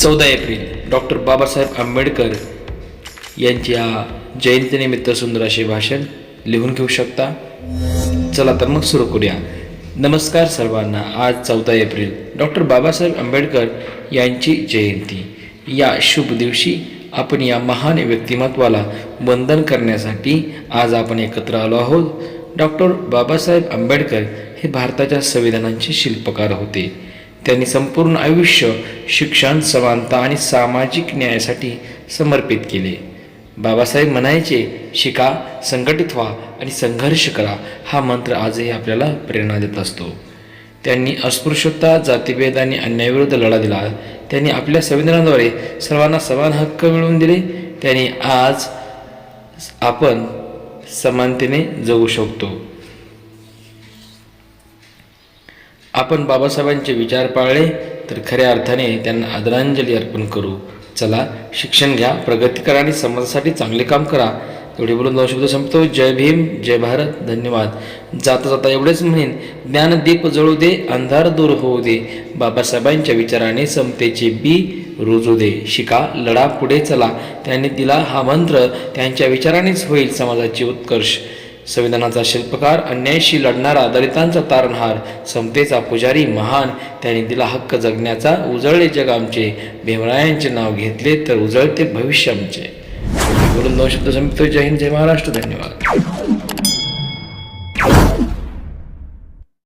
चौदा April doctor Babasaheb Ambedkar यांच्या जयंतीनिमित्त सुंदर असे भाषण लिहून घेऊ शकता. चला तर मग सुरू करूया. नमस्कार सर्वांना आज चौदा एप्रिल डॉक्टर बाबासाहेब आंबेडकर यांची जयंती. या शुभ दिवशी आपण या महान व्यक्तिमत्वाला वंदन करण्यासाठी आज आपण एकत्र आलो आहोत. डॉक्टर बाबासाहेब आंबेडकर हे भारताच्या संविधानांचे शिल्पकार होते. त्यांनी संपूर्ण आयुष्य शिक्षण समानता आणि सामाजिक न्यायासाठी समर्पित केले. बाबासाहेब म्हणायचे शिका संघटित व्हा आणि संघर्ष करा. हा मंत्र आजही आपल्याला प्रेरणा देत असतो. त्यांनी अस्पृश्यता जातीभेद आणि अन्यायाविरुद्ध लढा दिला. त्यांनी आपल्या संविधानाद्वारे सर्वांना समान हक्क मिळवून दिले. त्यांनी आज आपण समानतेने जगू शकतो. आपण बाबासाहेबांचे विचार पाळले तर खऱ्या अर्थाने त्यांना आदरांजली अर्पण करू. चला शिक्षण घ्या प्रगती करा आणि समाजासाठी चांगले काम करा. एवढे बोलून दोन शब्द संपतो. जय भीम जय भारत धन्यवाद. जाता जाता एवढेच म्हणेन ज्ञानदीप जळू दे अंधार दूर होऊ दे. बाबासाहेबांच्या विचाराने समतेचे बी रुजू दे. शिका लढा पुढे चला. त्यांनी दिला हा मंत्र त्यांच्या विचारानेच होईल समाजाची उत्कर्ष. संविधानाचा शिल्पकार अन्यायाशी लढणारा दलितांचा तारणहार समतेचा पुजारी महान त्यांनी दिला हक्क जगण्याचा उजळले जग आमचे. भीमरायांचे नाव घेतले तर उजळते भविष्य आमचे. बोलून दोन शब्द संपतो जय हिंद जय महाराष्ट्र. धन्यवाद.